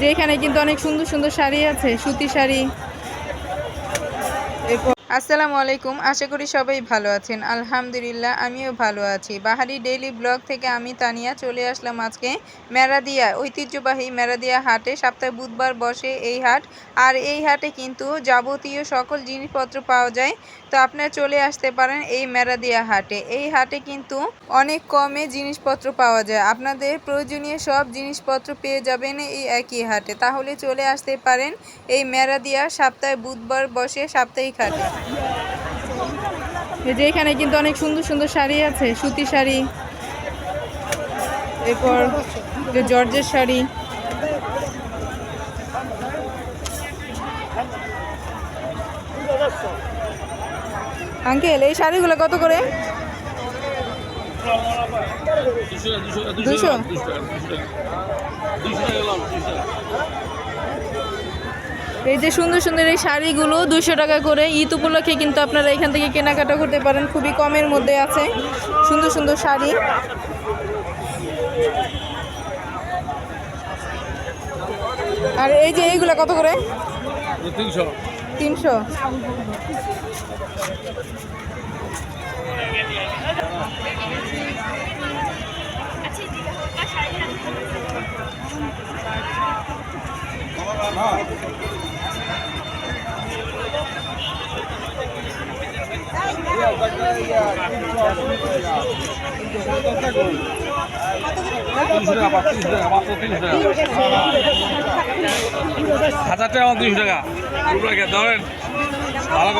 যে এখানে কিন্তু অনেক সুন্দর সুন্দর শাড়ি আছে সুতি শাড়ি। এরপর আসসালামু আলাইকুম, আশা করি সবাই ভালো আছেন। আলহামদুলিল্লাহ, আমিও ভালো আছি। বাহারি ডেইলি ব্লগ থেকে আমি তানিয়া চলে আসলাম আজকে মেরাদিয়া, ঐতিহ্যবাহী মেরাদিয়া হাটে। সপ্তাহে বুধবার বসে এই হাট, আর এই হাটে কিন্তু যাবতীয় সকল জিনিসপত্র পাওয়া যায়। তো আপনারা চলে আসতে পারেন এই মেরাদিয়া হাটে। এই হাটে কিন্তু অনেক কমে জিনিসপত্র পাওয়া যায়। আপনাদের প্রয়োজনীয় সব জিনিসপত্র পেয়ে যাবেন এই একই হাটে। তাহলে চলে আসতে পারেন এই মেরাদিয়া সপ্তাহে বুধবার বসে সাপ্তাহিক হাটে। যে এখানে কিন্তু অনেক সুন্দর সুন্দর শাড়ি আছে সুতি শাড়ি এরপর যে জর্জের শাড়ি। আঙ্কেল এই শাড়িগুলো কত করে? দুশো? এই যে সুন্দর সুন্দর এই শাড়িগুলো দুশো টাকা করে ঈদ উপলক্ষে কিন্তু আপনারা এখান থেকে কেনাকাটা করতে পারেন। খুবই কমের মধ্যে আছে। সুন্দর সুন্দর শাড়ি। আর এই যে এইগুলো কত করে? তিনশো। তিনশো। হাজার টাকা আমার তিনশো টাকা। ধরেন। ভালো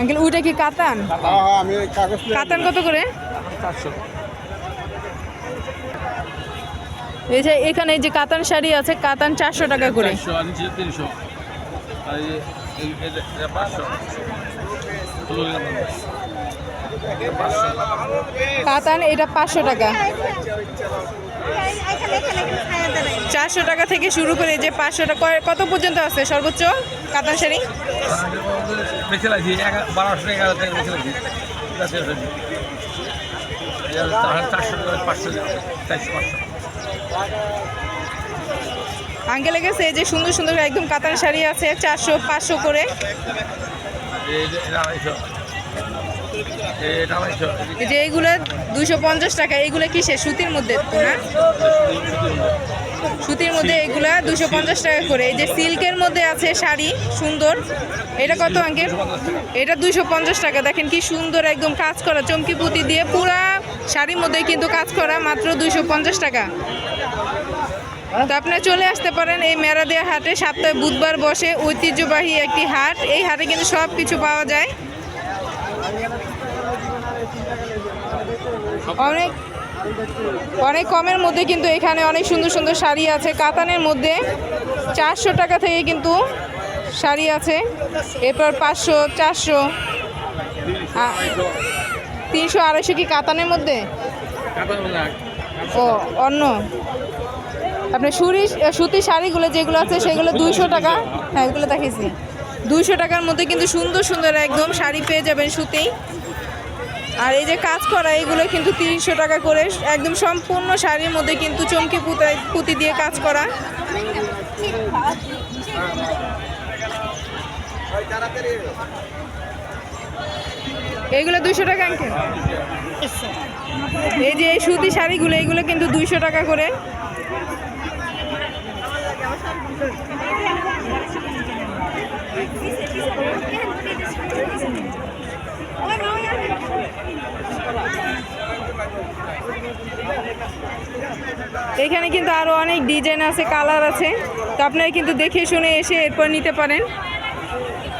আঙ্কেল ওইটা কি কাতান? আমি কাগজ কাতান কত করে? চারশো। এই যে এখানে যে কাতান শাড়ি আছে কাতান চারশো টাকা করে। কাতান এটা পাঁচশো টাকা। চারশো টাকা থেকে শুরু করে যে পাঁচশো টাকা। কত পর্যন্ত আছে সর্বোচ্চ কাতান শাড়ি? চারশো টাকা পাঁচশো চারশো পাঁচশো। আঙ্কেলে গেছে এই যে সুন্দর সুন্দর একদম কাতান শাড়ি আছে চারশো পাঁচশো করে। যে এইগুলো দুশো পঞ্চাশ টাকা এইগুলো কি সে সুতির মধ্যে না? সুতির মধ্যে এগুলা দুশো পঞ্চাশ টাকা করে। এই যে সিল্কের মধ্যে আছে শাড়ি সুন্দর। এটা কত আঙ্কেল? এটা দুশো পঞ্চাশ টাকা। দেখেন কি সুন্দর একদম কাজ করা চমকি পুঁতি দিয়ে পুরা শাড়ির মধ্যে কিন্তু কাজ করা মাত্র দুশো পঞ্চাশ টাকা। তো আপনারা চলে আসতে পারেন এই মেরাদিয়া হাটে। সপ্তাহে বুধবার বসে ঐতিহ্যবাহী একটি হাট। এই হাটে কিন্তু সব কিছু পাওয়া যায়। অনেক অনেক কমের মধ্যে কিন্তু এখানে অনেক সুন্দর সুন্দর শাড়ি আছে। কাতানের মধ্যে চারশো টাকা থেকে কিন্তু শাড়ি আছে। এরপর পাঁচশো, চারশো। তিনশো আড়াইশো কি কাতানের মধ্যে? ও, অন্য। আপনার সুরি সুতির শাড়িগুলো যেগুলো আছে সেগুলো দুইশো টাকা। হ্যাঁ এগুলো দেখিয়েছি। দুইশো টাকার মধ্যে কিন্তু সুন্দর সুন্দর একদম শাড়ি পেয়ে যাবেন সুতি। আর এই যে কাজ করা, এগুলো কিন্তু তিনশো টাকা করে একদম সম্পূর্ণ শাড়ির মধ্যে কিন্তু চমকি পুতাই পুঁতি দিয়ে কাজ করা। এইগুলো দুইশো টাকা আঙ্কেল? এই যে এই সুতি শাড়িগুলো, এগুলো কিন্তু দুইশো টাকা করে। এখানে কিন্তু আরও অনেক ডিজাইন আছে কালার আছে। তো আপনারা কিন্তু দেখে শুনে এসে এরপর নিতে পারেন।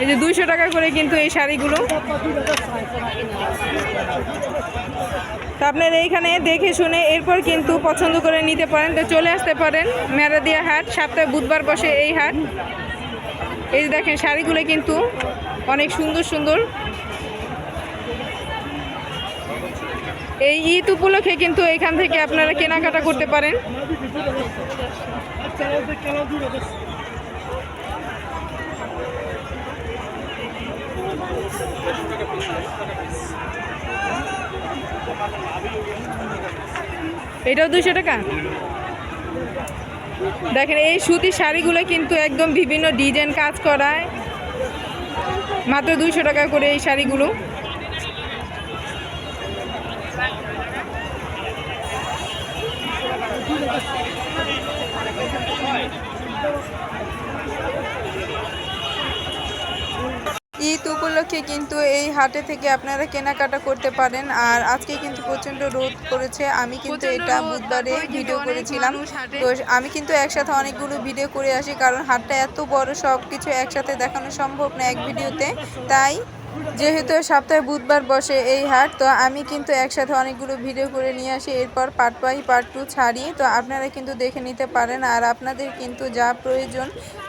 এই যে দুইশো টাকা করে কিন্তু এই শাড়িগুলো। তো আপনারা এইখানে দেখে শুনে এরপর কিন্তু পছন্দ করে নিতে পারেন। তো চলে আসতে পারেন মেরাদিয়া হাট। সপ্তাহে বুধবার বসে এই হাট। এই যে দেখেন শাড়িগুলো কিন্তু অনেক সুন্দর সুন্দর। এই ঈদ উপলক্ষে কিন্তু এখান থেকে আপনারা কেনাকাটা করতে পারেন। এটাও দুশো টাকা? দেখেন, এই সুতির শাড়িগুলো কিন্তু একদম বিভিন্ন ডিজাইন কাজ করায়। মাত্র দুশো টাকা করে এই শাড়িগুলো। ঈদ উপলক্ষে কিন্তু এই হাটে থেকে আপনারা কেনাকাটা করতে পারেন। আর আজকে কিন্তু প্রচণ্ড রোদ করেছে আমি কিন্তু এটা বুধবারে ভিডিও করেছিলাম। তো আমি কিন্তু একসাথে অনেকগুলো ভিডিও করে আসি কারণ হাটটা এত বড় সব কিছু একসাথে দেখানো সম্ভব না এক ভিডিওতে তাই যেহেতু সপ্তাহে বুধবার বসে এই হাট, তো আমি কিন্তু একসাথে অনেকগুলো ভিডিও করে নিয়ে আসি। এরপর পার্ট বাই পার্ট টু ছাড়ি। তো আপনারা কিন্তু দেখে নিতে পারেন, আর আপনাদের কিন্তু যা প্রয়োজন,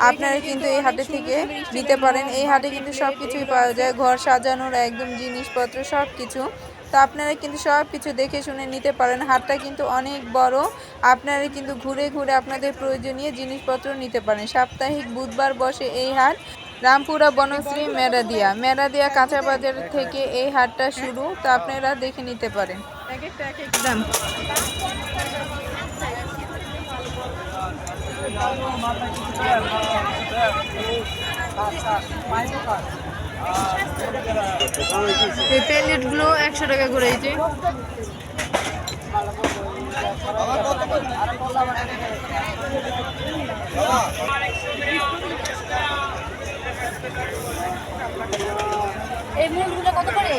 আপনারা কিন্তু এই হাটে থেকে নিতে পারেন। এই হাটে কিন্তু সব কিছুই পাওয়া যায়, ঘর সাজানোর একদম জিনিসপত্র সব কিছু তো আপনারা কিন্তু সব কিছু দেখে শুনে নিতে পারেন। হাটটা কিন্তু অনেক বড়, আপনারা কিন্তু ঘুরে ঘুরে আপনাদের প্রয়োজনীয় জিনিসপত্র নিতে পারেন। সাপ্তাহিক বুধবার বসে এই হাট। রামপুরা বনশ্রী মেরাদিয়া। মেরাদিয়া কাঁচা বাজার থেকে এই হাটটা শুরু, তো আপনারা দেখে নিতে পারেন। দাম একশো টাকা করে যে। এই মুলগুলো কত করে?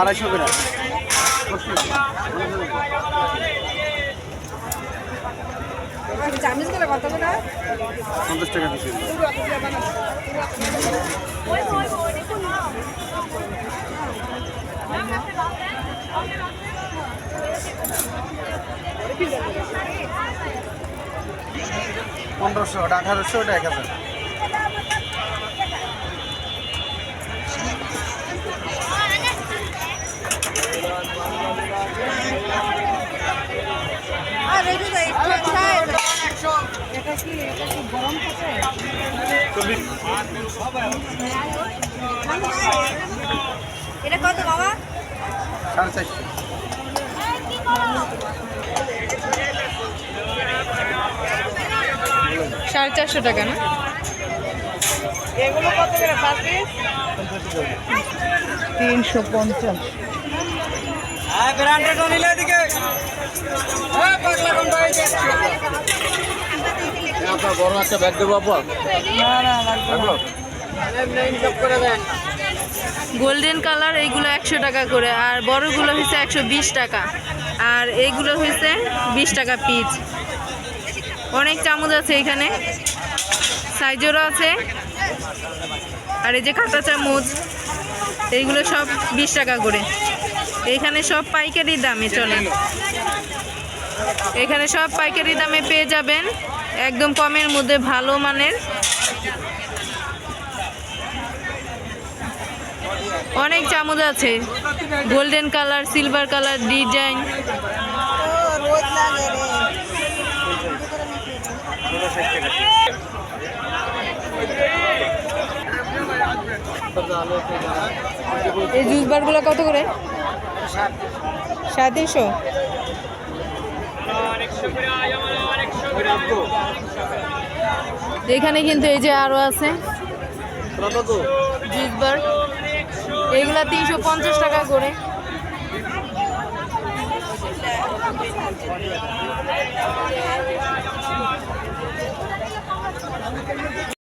আড়াইশো করে। পঞ্চাশ টাকা দিচ্ছি পনেরোশো ওটা আঠারোশো ওটা এক হাজার। এটা কি এটা কি গরম থাকে এটা কত বাবা? সাড়ে চারশো। সাড়ে চারশো টাকা না? এগুলো কত করে? তিনশো পঞ্চাশ। আপনার বড় একটা ব্যাগ দেবো আপা গোল্ডেন কালার এইগুলো একশো টাকা করে আর বড়গুলো হচ্ছে একশো বিশ টাকা। আর এইগুলো হচ্ছে বিশ টাকা পিস অনেক চামচ আছে এখানে। সাইজেরও আছে। আর এই যে কাঁটা চামচ এইগুলো সব বিশ টাকা করে। এখানে সব পাইকারি দামে চলে। এখানে সব পাইকারি দামে পেয়ে যাবেন। একদম কমের মধ্যে, ভালো মানের। অনেক চামচ আছে। Golden colour silver colour design এই জুস বারগুলো কত করে? সাড়ে তিনশো। এখানে কিন্তু এই যে আরও আছে। জুস এগুলা তিনশো পঞ্চাশ টাকা করে।